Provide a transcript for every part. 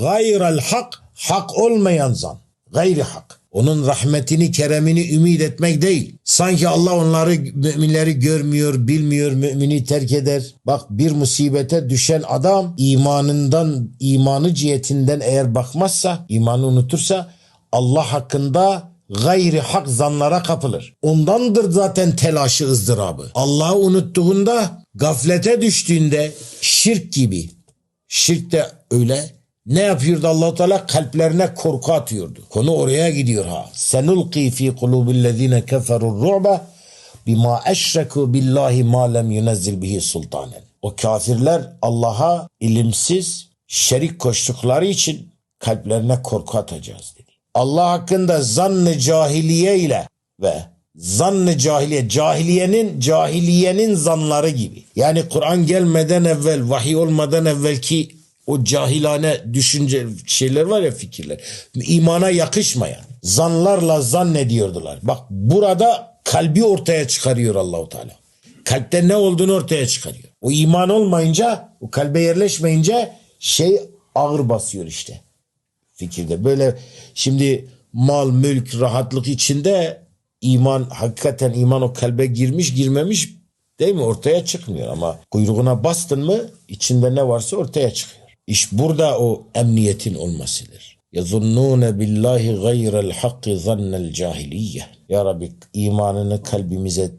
Gayrel hak, hak olmayan zan. Gayri hak. Onun rahmetini, keremini ümit etmek değil. Sanki Allah onları, müminleri görmüyor, bilmiyor, mümini terk eder. Bak bir musibete düşen adam imanından, imanı cihetinden eğer bakmazsa, imanı unutursa Allah hakkında gayri hak zanlara kapılır. Ondandır zaten telaşı ızdırabı. Allah'ı unuttuğunda, gaflete düştüğünde şirk gibi. Şirk de öyle. Ne yapıyordu allah Teala? Kalplerine korku atıyordu. Konu oraya gidiyor ha. Senulqi fi kulubillezine keferur ru'ba bima eşreku billahi ma lem yunezzil bihi sultanen. O kafirler Allah'a ilimsiz şerik koştukları için kalplerine korku atacağız dedi. Allah hakkında zannı cahiliye ile ve zannı cahiliye cahiliyenin cahiliyenin zanları gibi. Yani Kur'an gelmeden evvel vahiy olmadan evvelki o cahilane düşünce şeyler var ya fikirler. imana yakışmayan zanlarla zannediyordular. Bak burada kalbi ortaya çıkarıyor Allahu Teala. Kalpte ne olduğunu ortaya çıkarıyor. O iman olmayınca, o kalbe yerleşmeyince şey ağır basıyor işte fikirde. Böyle şimdi mal, mülk, rahatlık içinde iman hakikaten iman o kalbe girmiş girmemiş değil mi ortaya çıkmıyor ama kuyruğuna bastın mı içinde ne varsa ortaya çıkıyor. İş burada o emniyetin olmasıdır. يَظُنُّونَ billahi gayrel hakki zannel cahiliye. Ya Rabbi imanını kalbimize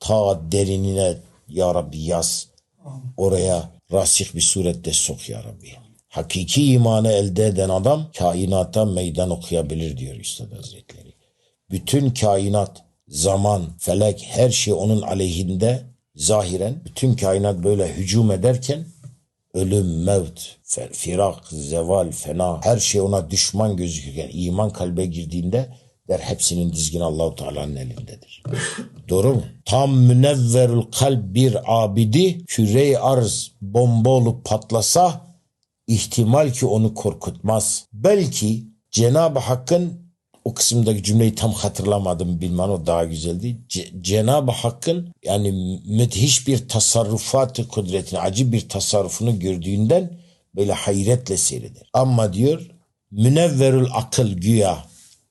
ta derinine Ya Rabbi yaz. Oraya rasih bir surette sok Ya Rabbi. Hakiki imanı elde eden adam kainata meydan okuyabilir diyor Üstad Hazretleri. Bütün kainat, zaman, felek her şey onun aleyhinde zahiren bütün kainat böyle hücum ederken ölüm, mevt, firak, zeval, fena her şey ona düşman gözükürken iman kalbe girdiğinde der hepsinin dizgini Allahu Teala'nın elindedir. Doğru mu? Tam münevverül kalp bir abidi küre arz bomba olup patlasa ihtimal ki onu korkutmaz. Belki Cenab-ı Hakk'ın o kısımdaki cümleyi tam hatırlamadım bilmem o daha güzeldi. Ce- Cenab-ı Hakk'ın yani müthiş bir tasarrufatı kudretini, acı bir tasarrufunu gördüğünden böyle hayretle seyreder. Ama diyor münevverül akıl güya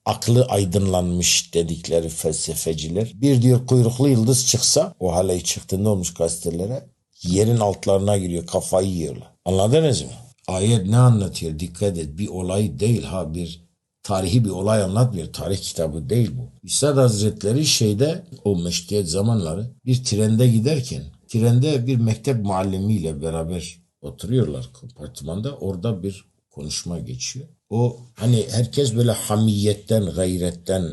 aklı aydınlanmış dedikleri felsefeciler. Bir diyor kuyruklu yıldız çıksa o halay çıktığında olmuş gazetelere yerin altlarına giriyor kafayı yiyorlar. Anladınız mı? Ayet ne anlatıyor? Dikkat et. Bir olay değil ha bir tarihi bir olay anlatmıyor. Tarih kitabı değil bu. Üstad Hazretleri şeyde o meşrutiyet zamanları bir trende giderken trende bir mektep muallimiyle beraber oturuyorlar kompartımanda. Orada bir konuşma geçiyor. O hani herkes böyle hamiyetten, gayretten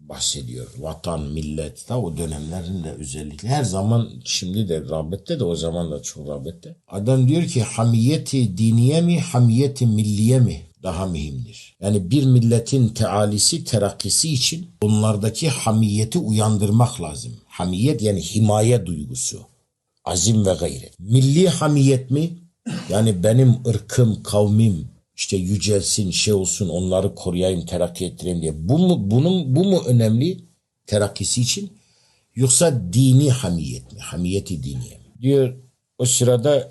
bahsediyor. Vatan, millet da o dönemlerinde özellikle her zaman şimdi de rağbette de o zaman da çok rağbette. Adam diyor ki hamiyeti diniye mi, hamiyeti milliye mi daha mühimdir. Yani bir milletin tealisi, terakkisi için onlardaki hamiyeti uyandırmak lazım. Hamiyet yani himaye duygusu, azim ve gayret. Milli hamiyet mi? Yani benim ırkım, kavmim işte yücelsin, şey olsun, onları koruyayım, terakki ettireyim diye. Bu mu, bunun, bu mu önemli terakkisi için? Yoksa dini hamiyet mi? Hamiyeti diniye mi? Diyor o sırada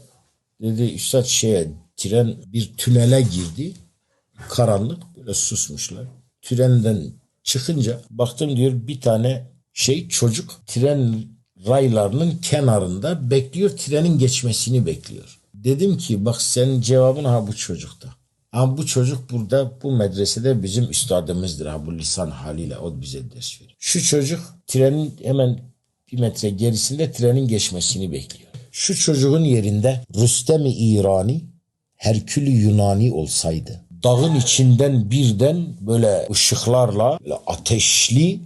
dedi Üstad şeye tren bir tünele girdi. Karanlık böyle susmuşlar. Trenden çıkınca baktım diyor bir tane şey çocuk tren raylarının kenarında bekliyor trenin geçmesini bekliyor. Dedim ki bak senin cevabın ha bu çocukta. Ama bu çocuk burada bu medresede bizim üstadımızdır ha bu lisan haliyle o bize ders veriyor. Şu çocuk trenin hemen bir metre gerisinde trenin geçmesini bekliyor. Şu çocuğun yerinde Rüstem-i İrani Herkülü Yunani olsaydı dağın içinden birden böyle ışıklarla böyle ateşli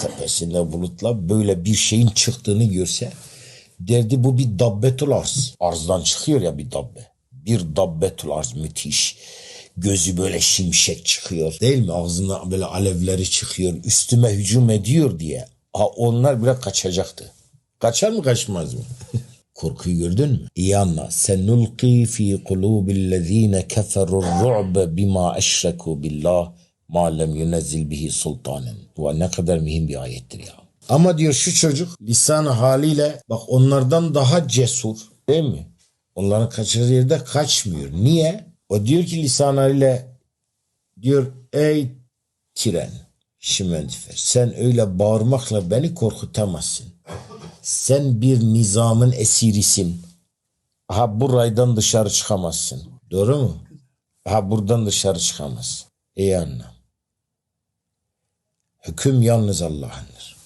tepesinde bulutla böyle bir şeyin çıktığını görse derdi bu bir dabbetul arz. Arzdan çıkıyor ya bir dabbe. Bir dabbetul arz müthiş. Gözü böyle şimşek çıkıyor. Değil mi? Ağzından böyle alevleri çıkıyor. Üstüme hücum ediyor diye. Ha, onlar bile kaçacaktı. Kaçar mı kaçmaz mı? Korkuyu gördün mü? İyi anla. Senulqi fi kulubillezine keferur ru'be bima eşreku billah ma lem yunezzil bihi sultanen. Bu ne kadar mühim bir ayettir ya. Ama diyor şu çocuk lisan haliyle bak onlardan daha cesur değil mi? Onların kaçırdığı yerde kaçmıyor. Niye? O diyor ki lisanlarıyla diyor ey tren şimendifer sen öyle bağırmakla beni korkutamazsın. Sen bir nizamın esirisin. Ha bu raydan dışarı çıkamazsın. Doğru mu? Ha buradan dışarı çıkamazsın. İyi anla. Hüküm yalnız Allah'ındır.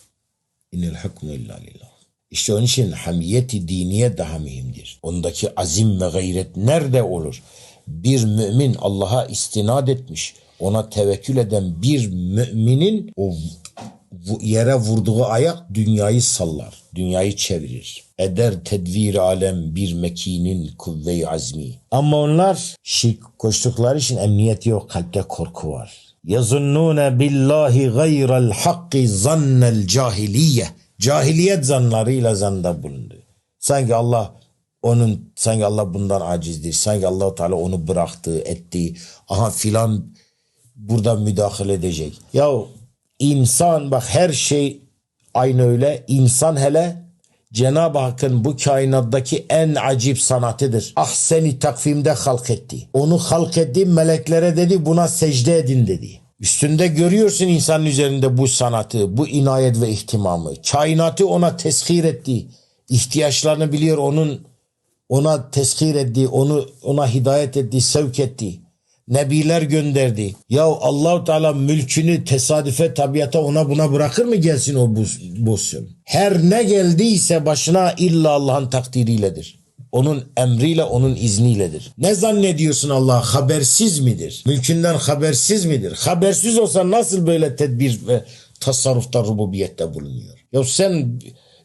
İnil hükmü illa lillah. İşte onun için hamiyeti diniye daha mühimdir. Ondaki azim ve gayret nerede olur? Bir mümin Allah'a istinad etmiş, ona tevekkül eden bir müminin o yere vurduğu ayak dünyayı sallar, dünyayı çevirir. Eder tedvir alem bir mekinin kuvve-i azmi. Ama onlar şirk koştukları için emniyet yok, kalpte korku var. Yazunnune billahi gayral hakki zannel cahiliye. Cahiliyet zanlarıyla zanda bulundu. Sanki Allah onun sanki Allah bundan acizdir. Sanki Allahu Teala onu bıraktı, etti. Aha filan burada müdahale edecek. Ya insan bak her şey aynı öyle. İnsan hele Cenab-ı Hakk'ın bu kainattaki en acip sanatıdır. Ahseni takvimde halk etti. Onu halk etti meleklere dedi buna secde edin dedi. Üstünde görüyorsun insanın üzerinde bu sanatı, bu inayet ve ihtimamı. Kainatı ona teshir etti. İhtiyaçlarını biliyor onun ona teshir etti, onu ona hidayet etti, sevk etti. Nebiler gönderdi. Ya Allahu Teala mülkünü tesadüfe tabiata ona buna bırakır mı gelsin o buz, bozsun? Her ne geldiyse başına illa Allah'ın takdiriyledir. Onun emriyle, onun izniyledir. Ne zannediyorsun Allah habersiz midir? Mülkünden habersiz midir? Habersiz olsa nasıl böyle tedbir ve tasarrufta rububiyette bulunuyor? Ya sen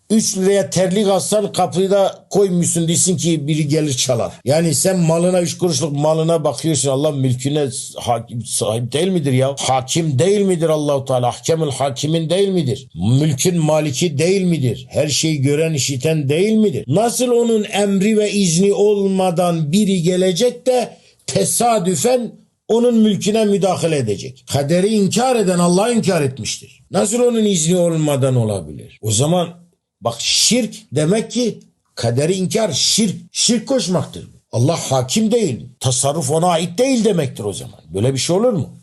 3 liraya terlik alsan kapıda koymuşsun desin ki biri gelir çalar. Yani sen malına 3 kuruşluk malına bakıyorsun Allah mülküne hakim, sahip değil midir ya? Hakim değil midir Allahu Teala? Ahkemül hakimin değil midir? Mülkün maliki değil midir? Her şeyi gören işiten değil midir? Nasıl onun emri ve izni olmadan biri gelecek de tesadüfen onun mülküne müdahale edecek. Kaderi inkar eden Allah'ı inkar etmiştir. Nasıl onun izni olmadan olabilir? O zaman bak şirk demek ki kaderi inkar şirk. Şirk koşmaktır. Allah hakim değil. Tasarruf ona ait değil demektir o zaman. Böyle bir şey olur mu?